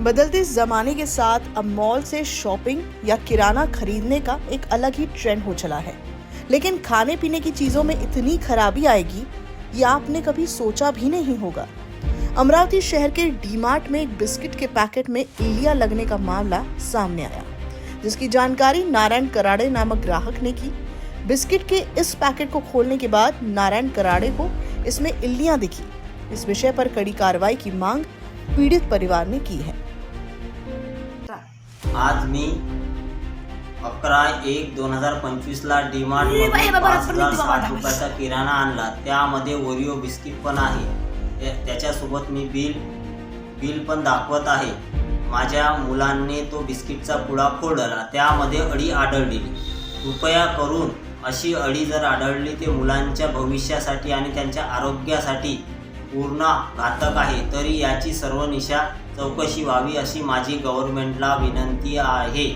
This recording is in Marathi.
बदलते जमाने के साथ अब मॉल से शॉपिंग या किराना खरीदने का एक अलग ही ट्रेंड हो चला है। लेकिन खाने पीने की चीज़ों में इतनी खराबी आएगी, ये आपने कभी सोचा भी नहीं होगा। अमरावती शहर के डीमार्ट में एक बिस्किट के पैकेट में इलिया लगने का मामला सामने आया, जिसकी जानकारी नारायण कराड़े नामक ग्राहक ने की। बिस्किट के इस पैकेट को खोलने के बाद नारायण कराड़े को इसमें इल्लियाँ दिखी। इस विषय पर कड़ी कार्रवाई की मांग पीड़ित परिवार ने की है। आज मी अकरा एक दोन हजार पंचवीसला बाई, बाबा, पाच हजार साठ रुपयाचा किराणा आणला. त्यामध्ये ओरिओ बिस्किट पण आहे. त्या- त्याच्यासोबत मी बिल बिल पण दाखवत आहे. माझ्या मुलांनी तो बिस्किटचा पुडा फोडला. त्यामध्ये अडी आढळलेली कृपया करून अशी अडी जर आढळली ते मुलांच्या भविष्यासाठी आणि त्यांच्या आरोग्यासाठी पूर्णा घातक आहे. तरी याची सर्व निशा चौकशी व्हावी अशी माझी गव्हर्नमेंटला विनंती आहे.